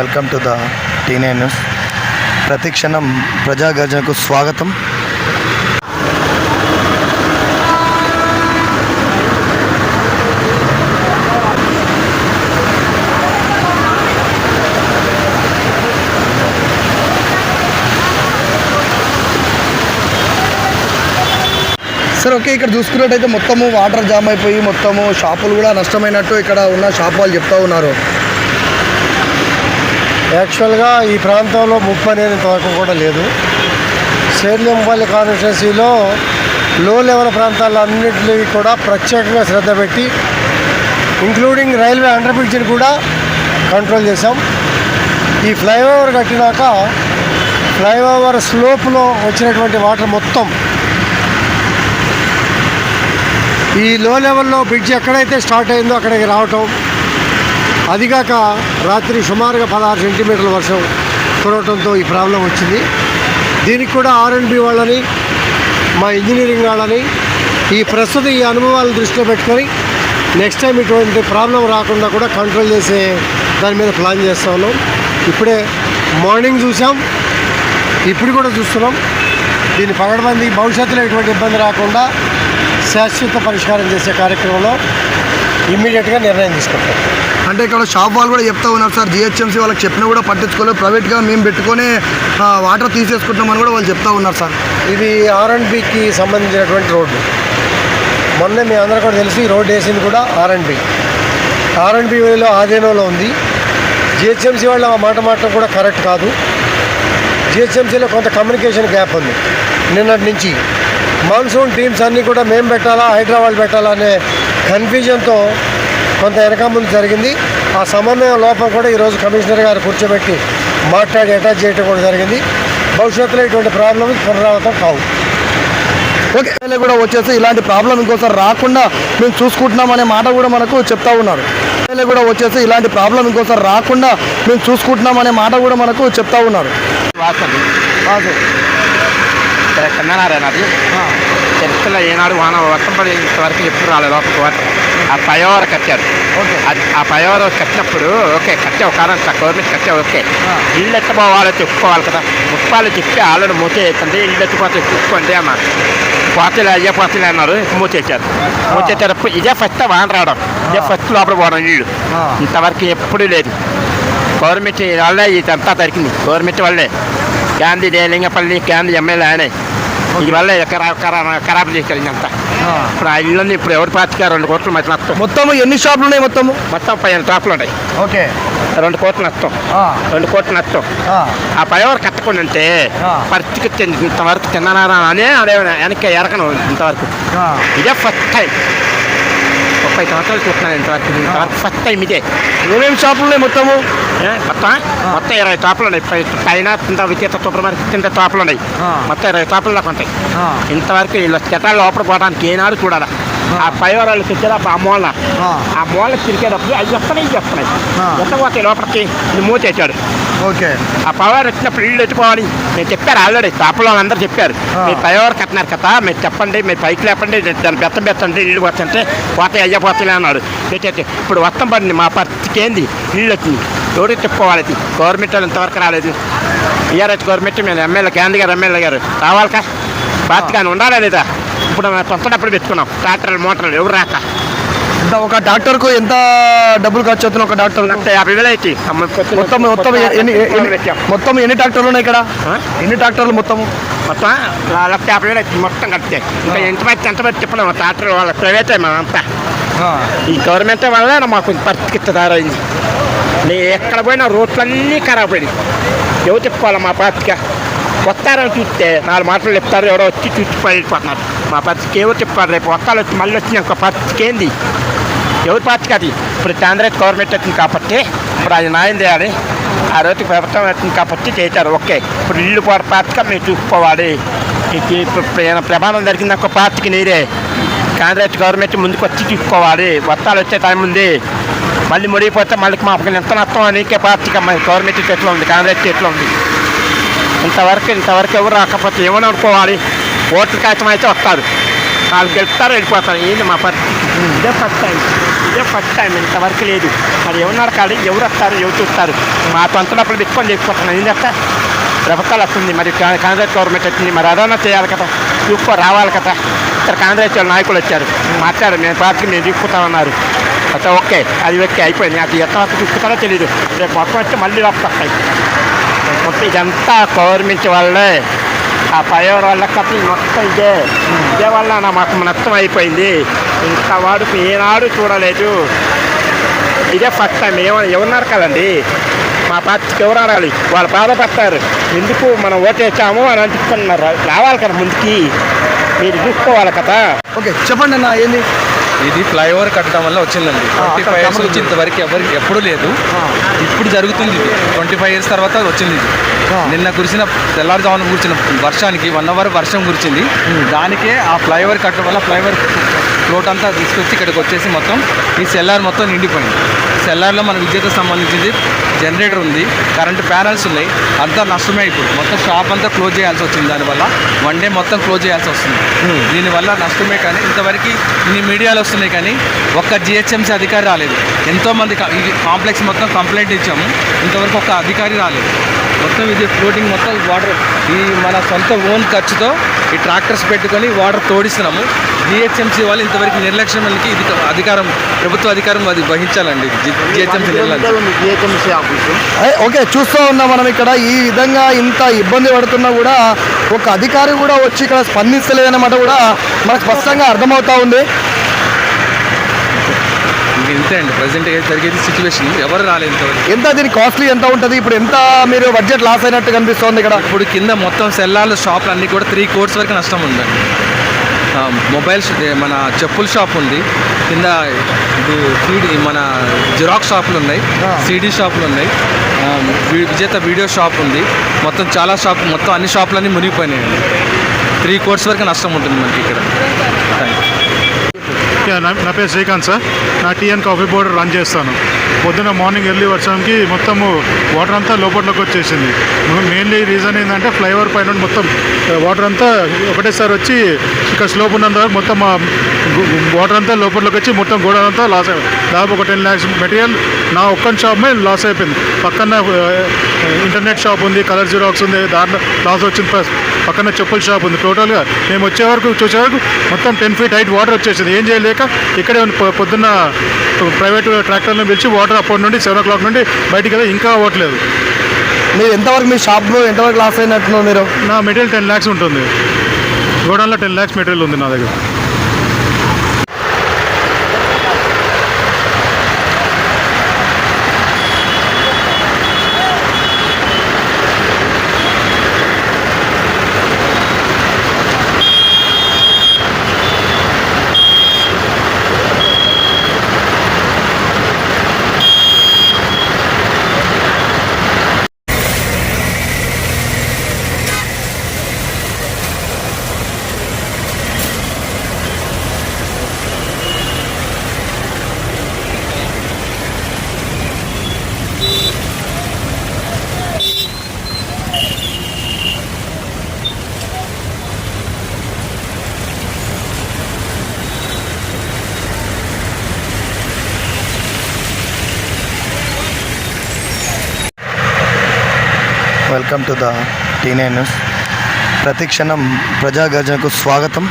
Welcome to the టీనే news ప్రతిక్షణం ప్రజాగర్జనకు స్వాగతం. సార్ ఓకే ఇక్కడ చూసుకున్నట్టయితే మొత్తము వాటర్ జామ్ అయిపోయి మొత్తము షాపులు కూడా నష్టమైనట్టు ఇక్కడ ఉన్న షాప్ వాళ్ళు చెప్తా ఉన్నారు. యాక్చువల్గా ఈ ప్రాంతంలో ముప్పు అనేది ఇంతవరకు కూడా లేదు. సేర్లింపల్లి కాన్స్టిట్యున్సీలో లో లెవెల్ ప్రాంతాల్లో అన్నింటినీ కూడా ప్రత్యేకంగా శ్రద్ధ పెట్టి ఇంక్లూడింగ్ రైల్వే అండర్ బ్రిడ్జ్ని కూడా కంట్రోల్ చేశాం. ఈ ఫ్లైఓవర్ కట్టినాక ఫ్లైఓవర్ స్లోప్లో వచ్చినటువంటి వాటర్ మొత్తం ఈ లో లెవెల్లో బ్రిడ్జ్ ఎక్కడైతే స్టార్ట్ అయిందో అక్కడికి రావటం అదిగాక రాత్రి సుమారుగా పదహారు సెంటీమీటర్ల వర్షం కురవటంతో ఈ ప్రాబ్లం వచ్చింది. దీనికి కూడా ఆర్ఎండ్బి వాళ్ళని మా ఇంజనీరింగ్ వాళ్ళని ఈ ప్రస్తుత ఈ అనుభవాలను దృష్టిలో పెట్టుకొని నెక్స్ట్ టైం ఇటువంటి ప్రాబ్లం రాకుండా కూడా కంట్రోల్ చేసే దాని మీద ప్లాన్ చేస్తా ఉన్నాం. ఇప్పుడే మార్నింగ్ చూసాం. ఇప్పుడు కూడా చూస్తున్నాం. దీన్ని పగడబంది భవిష్యత్తులో ఎటువంటి ఇబ్బంది రాకుండా శాశ్వత పరిష్కారం చేసే కార్యక్రమంలో ఇమ్మీడియట్గా నిర్ణయం తీసుకుంటాం. అంటే ఇక్కడ షాప్ వాళ్ళు కూడా చెప్తా ఉన్నారు సార్. జిహెచ్ఎంసీ వాళ్ళకి చెప్పినా కూడా పట్టించుకోలేదు. ప్రైవేట్గా మేము పెట్టుకొని వాటర్ తీసేసుకుంటున్నామని కూడా వాళ్ళు చెప్తా ఉన్నారు సార్. ఇది ఆర్ఎండ్బికి సంబంధించినటువంటి రోడ్డు. మొన్న మీ అందరూ కూడా తెలిసి ఈ రోడ్డు వేసింది కూడా ఆర్ఎండ్బి ఆర్ఎండ్బిలో ఆధీనంలో ఉంది. జిహెచ్ఎంసీ వాళ్ళు ఆ మాట మాట కూడా కరెక్ట్ కాదు. జిహెచ్ఎంసీలో కొంత కమ్యూనికేషన్ గ్యాప్ ఉంది. నిన్నటి నుంచి. మాన్సూన్ టీమ్స్ అన్నీ కూడా మేము పెట్టాలా హైదరాబాద్ పెట్టాలా అనే కన్ఫ్యూజన్తో కొంత వెనక ముందు జరిగింది. ఆ సమన్వయం లోపం కూడా ఈరోజు కమిషనర్ గారు కూర్చోబెట్టి మాట్లాడి అటాచ్ చేయడం కూడా జరిగింది. భవిష్యత్తులో ఇటువంటి ప్రాబ్లం పునరావృతం కావు. ఓకే ఎమ్మెల్యే కూడా వచ్చేసి ఇలాంటి ప్రాబ్లం ఇంకోసారి రాకుండా మేము చూసుకుంటున్నాం అనే మాట కూడా మనకు చెప్తా ఉన్నారు. ఎమ్మెల్యే కూడా వచ్చేసి ఇలాంటి ప్రాబ్లం ఇంకోసారి రాకుండా మేము చూసుకుంటున్నాం అనే మాట కూడా మనకు చెప్తా ఉన్నారు. వాసన ఆ, సార్. చరిత్రలో ఏనాడు వాన వర్షం పడి ఇంతవరకు ఎప్పుడు రాలేదు లోపలికి వాటర్ ఆ పయోవర కట్టారు. ఓకే. అది ఆ పయోవర కట్టినప్పుడు ఓకే కట్టావు కారణం గవర్నమెంట్ కట్టావు ఓకే. ఇల్లు ఎత్తపోవాలో చెప్పుకోవాలి కదా. ముప్పాలు చెప్పి ఆల్రెడీ మూసేయకండి ఇల్లు ఎత్తిపోతే చూసుకోండి అన్నారు. పోతలే అయ్యే పోతలే అన్నారు మూసేశారు. మూసేసేటప్పుడు ఇదే ఫస్ట్ వాన రావడం. ఇదే ఫస్ట్ లోపల పోవడం ఇల్లు. ఇంతవరకు ఎప్పుడూ లేదు. గవర్నమెంట్ వల్లే ఇదంతా దొరికింది గవర్నమెంట్ వల్లే. గాంధీ దేలింగపల్లి గాంధీ ఎమ్మెల్యే ఆయనే. ఇది వల్లే ఖరా- ఖరా- ఖరాబ్ చేశారు ఇదంతా. ఇప్పుడు ఆ ఇల్లు ఇప్పుడు ఎవరు పాతికా రెండు కోట్లు మధ్య నష్టం మొత్తం ఎన్ని షాపులు ఉన్నాయి మొత్తము మొత్తం పదిహేను టాపులు ఉన్నాయి. ఓకే. రెండు కోట్లు నష్టం రెండు కోట్లు నష్టం ఆ, పైవర్ కట్టకుండా ఆ. పరిస్థితి చెంది- ఇంతవరకు తిన్నారా అనే అదే వెనక్కి ఎరకను ఇంతవరకు. ఇదే ఫస్ట్ టైం ముప్పై సంవత్సరాలు చూస్తున్నాను ఇంతవరకు ఫస్ట్ టైం ఇదే. ఏమేమి షాపులు ఉన్నాయి మొత్తము మొత్తం? మొత్తం ఇరవై టాపులు ఉన్నాయి. పైన కింద విజేత సూపర్ మార్కెట్ కింద టాపులు ఉన్నాయి. మొత్తం ఇరవై టాపులు దాకా ఉంటాయి. ఇంతవరకు వీళ్ళు చెట్టాలు లోపల పోవడానికి ఏనాడు చూడాలి. ఆ. పై వాళ్ళు తెచ్చారు ఆ మూల ఆ. ఆ మూల తిరిగేటప్పుడు అవి వస్తున్నాయి ఆ. ఎంత పోతాయి లోపలికి మూతేశాడు. ఓకే. ఆ పవర్ వచ్చినప్పుడు ఇల్లు ఎత్తుకోవాలి. మీరు చెప్పారు ఆల్రెడీ టాపులో అందరూ చెప్పారు. మీరు పైవర్ కట్టినారు కదా మీరు చెప్పండి మీరు పైకి లేపండి దాన్ని బెత్తం బెత్తండి ఇల్లు వస్తుంటే పోతాయి అయ్యా పోతాయి అన్నాడు. ఇప్పుడు వస్తాం పడింది మా పరిస్థితికి ఏంది? ఇల్లు వచ్చింది. ఎవరు చెప్పుకోవాలి? గవర్నమెంట్ వాళ్ళు ఇంతవరకు రాలేదు. టీఆర్ఎస్ గవర్నమెంట్ మేము ఎమ్మెల్యే గాంధీ గారు ఎమ్మెల్యే గారు. రావాలి కా బాధ్యత కానీ ఉండాలా లేదా? ఇప్పుడు మేము సొంతడప్పుడు పెట్టుకున్నాం. ట్రాక్టర్లు మోటార్లు ఎవరు రాక? ఇంత ఒక డాక్టర్కు ఎంత డబ్బులు ఖర్చు అవుతుంది ఒక డాక్టర్ యాభై వేలు అయితే మొత్తం మొత్తం ఎన్ని మొత్తం ఎన్ని డాక్టర్లు ఉన్నాయి ఇక్కడ? ఎన్ని డాక్టర్లు మొత్తం? మొత్తం లక్ష యాభై వేలు అయితే మొత్తం కడితే. ఇంకా ఎంత మంది ఎంత మంది చెప్పలేము ట్రాక్టర్ వాళ్ళ ప్రైవేటే అంతా. ఈ గవర్నమెంట్ వల్ల మాకు పరిస్థితి దారైంది. నేను ఎక్కడ పోయినా రోడ్లన్నీ ఖరాబ్ అయింది ఎవరు చెప్పుకోవాలి మా పార్టీగా వస్తారని చూస్తే నాలుగు మాటలు చెప్తారు ఎవరో వచ్చి చూసి వెళ్ళిపోతున్నారు మా పార్టీకి ఎవరు చెప్తారు రేపు వస్తాలు వచ్చి మళ్ళీ వచ్చి ఇంకో పార్టీకి ఏంది? ఎవరి పార్టీకి అది? ఇప్పుడు కాంగ్రెస్ గవర్నమెంట్ వచ్చింది కాబట్టి ఇప్పుడు అది న్యాయం చేయాలి. ఆ రోజు ప్రభుత్వం వచ్చింది కాబట్టి చేశారు. ఓకే. ఇప్పుడు ఇల్లు పార్టీగా మీరు చూసుకోవాలి. ఇది ఇప్పుడు ప్రమాదం జరిగింది ఒక పార్టీకి నీరే. కాంగ్రెస్ గవర్నమెంట్ ముందుకు వచ్చి చూసుకోవాలి. వర్షాలు వచ్చే టైం ఉంది. మళ్ళీ ముడిగిపోతే మళ్ళీ మాకు ఎంత నష్టం అనికే పార్టీకి మన గవర్నమెంట్ చేతిలో ఉంది కాంగ్రెస్ చేతిలో ఉంది. ఇంతవరకు ఇంతవరకు ఎవరు రాకపోతే ఏమని అనుకోవాలి? ఓట్ల కాగితం అయితే వస్తారు. వాళ్ళు గెలుస్తారు వెళ్ళిపోతారు. ఏంటి మా పరిస్థితి? ఇదే పరిస్థితి ఇదే ఫస్ట్ టైం ఇంతవరకు లేదు. మరి ఎవరున్నారు కాదు? ఎవరు వస్తారు? ఎవరు చూస్తారు? మా సొంత డబ్బులు పెట్టుకొని చేసుకుంటున్నాం ఏంటంటే ప్రభుత్వాలు వస్తుంది. మరి కాంగ్రెస్ గవర్నమెంట్ వచ్చింది. మరి అదన్నా చేయాలి కదా. చూసుకో రావాలి కదా. ఇక్కడ కాంగ్రెస్ వాళ్ళ నాయకులు వచ్చారు. మాట్లాడారు నేను పార్టీ నేను తీసుకుంటామన్నారు అయితే ఓకే. అది ఓకే. అయిపోయింది. అది ఎంతవరకు చూసుకుంటారో తెలియదు రేపు మొత్తం వచ్చి మళ్ళీ వస్తాయి. ఇదంతా గవర్నమెంట్ వాళ్ళే. ఆ పయోర్ వల్ల కథ మొత్తం ఇదే. ఇదే వల్ల నా మాకు నష్టం అయిపోయింది. ఇంకా వాడు ఏనాడు చూడలేదు. ఇదే ఫస్ట్ టైం ఏమో ఎవరున్నారు కదండి? మా పార్టీకి ఎవరు ఆడాలి వాళ్ళు బాధపడతారు. ఎందుకు మనం ఓటేసాము అని అంటున్నారు. రావాలి కదా ముందుకి. మీరు చూసుకోవాలి కదా. ఓకే చెప్పండి అన్న ఏంది? ఇది ఫ్లైఓవర్ కట్టడం వల్ల వచ్చిందండి. ట్వంటీ ఫైవ్ ఇయర్స్ నుంచి ఇంతవరకు ఎవరికి ఎప్పుడూ లేదు. ఇప్పుడు జరుగుతుంది ఇది. ట్వంటీ ఫైవ్ ఇయర్స్ తర్వాత వచ్చింది ఇది. నిన్న కురిసిన తెల్లారుజామున కురిసిన వర్షానికి వన్ అవర్ వర్షం కురిచింది. దానికే ఆ ఫ్లైఓవర్ కట్టడం వల్ల ఫ్లైఓవర్ ఫ్లోట్ అంతా తీసుకొచ్చి ఇక్కడికి వచ్చేసి మొత్తం ఈ సెల్లార్ మొత్తం నిండిపోయింది. సెల్లార్లో మన విద్యుత్ సంబంధించింది జనరేటర్ ఉంది కరెంటు ప్యానల్స్ ఉన్నాయి అంతా నష్టమే ఇప్పుడు మొత్తం షాప్ అంతా క్లోజ్ చేయాల్సి వచ్చింది దానివల్ల. వన్ డే మొత్తం క్లోజ్ చేయాల్సి వస్తుంది. దీనివల్ల నష్టమే కానీ ఇంతవరకు ఇన్ని మీడియాలు వస్తున్నాయి కానీ ఒక్క జిహెచ్ఎంసీ అధికారి రాలేదు. ఎంతోమంది ఈ కాంప్లెక్స్ మొత్తం కంప్లైంట్ ఇచ్చాము. ఇంతవరకు ఒక అధికారి రాలేదు. మొత్తం ఇది ఫ్లోటింగ్ మొత్తం వాటర్ ఈ మన సొంత ఓన్ ఖర్చుతో ఈ ట్రాక్టర్స్ పెట్టుకొని వాటర్ తోడిస్తున్నాము. జిహెచ్ఎంసీ వాళ్ళు ఇంతవరకు నిర్లక్ష్యం వాళ్ళకి ఇది అధికారం ప్రభుత్వ అధికారం అది వహించాలండి. జిహెచ్ఎంసీ ఓకే చూస్తూ ఉన్నాం మనం ఇక్కడ. ఈ విధంగా ఇంత ఇబ్బంది పడుతున్నా కూడా ఒక అధికారి కూడా వచ్చి ఇక్కడ స్పందిస్తలేదన్నమాట కూడా మనకు స్పష్టంగా అర్థమవుతా ఉంది. ఇంతే అండి. ప్రజెంట్ జరిగేది సిచ్యువేషన్ ఎవరు రాలేదు ఇంతవరకు. ఎంత దీని కాస్ట్లీ ఎంత ఉంటుంది? ఇప్పుడు ఎంత మీరు బడ్జెట్ లాస్ అయినట్టు కనిపిస్తోంది ఇక్కడ? ఇప్పుడు కింద మొత్తం సెల్లార్లు షాపులు అన్నీ కూడా త్రీ కోర్స్ వరకు నష్టం ఉందండి మొబైల్ మన చెప్పుల షాప్ ఉంది. కింద సీడీ మన జిరాక్స్ షాపులు ఉన్నాయి. సీడీ షాపులు ఉన్నాయి. విజేత వీడియో షాప్ ఉంది. మొత్తం చాలా షాప్ మొత్తం అన్ని షాపులన్నీ మునిగిపోయినాయండి. త్రీ కోర్స్ వరకు నష్టం ఉంటుంది మనకి ఇక్కడ. థ్యాంక్ యా, నా నా పేరు శ్రీకాంత్ సార్. నా tea and coffee board run చేస్తాను. పొద్దున మార్నింగ్ ఎర్లీ వర్షంకి మొత్తము వాటర్ అంతా లోపట్లోకి వచ్చేసింది. మెయిన్లీ రీజన్ ఏంటంటే ఫ్లైఓవర్ పైన మొత్తం వాటర్ అంతా ఒకటేసారి వచ్చి ఇక్కడ స్లోప్ ఉన్నంత వరకు మొత్తం వాటర్ అంతా లోపట్లోకి వచ్చి మొత్తం గోడ అంతా లాస్ అయిపోయింది దాదాపు ఒక టెన్ ల్యాక్స్ మెటీరియల్ నా ఒక్క షాప్ లాస్ అయిపోయింది. పక్కన ఇంటర్నెట్ షాప్ ఉంది కలర్ జిరాక్స్ ఉంది దాంట్లో లాస్ వచ్చింది పక్కన చెప్పుల షాప్ ఉంది. టోటల్గా మేము వచ్చే వరకు చూసే వరకు మొత్తం టెన్ ఫీట్ హైట్ వాటర్ వచ్చేసింది. ఏం చేయలేక ఇక్కడే పొద్దున్న ప్రైవేట్ ట్రాక్టర్లను పిలిచి వాటర్ అప్పటి నుండి సెవెన్ ఓ క్లాక్ నుండి బయటికి వెళ్ళి ఇంకా అవ్వట్లేదు. మీరు ఎంతవరకు మీ షాప్లో ఎంతవరకు లాస్ అయినట్టున్నారు మీరు? నా మెటీరియల్ టెన్ ల్యాక్స్ ఉంటుంది. గోడౌన్లో టెన్ ల్యాక్స్ మెటీరియల్ ఉంది నా దగ్గర. వెల్కమ్ టు ద టీనే న్యూస్ ప్రతి క్షణం ప్రజాగర్జనకు స్వాగతం.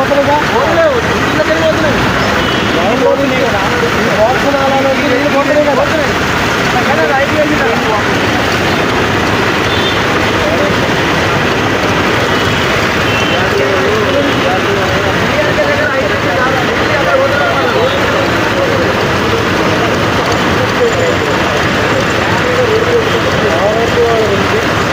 పోతుందిగా Thank you.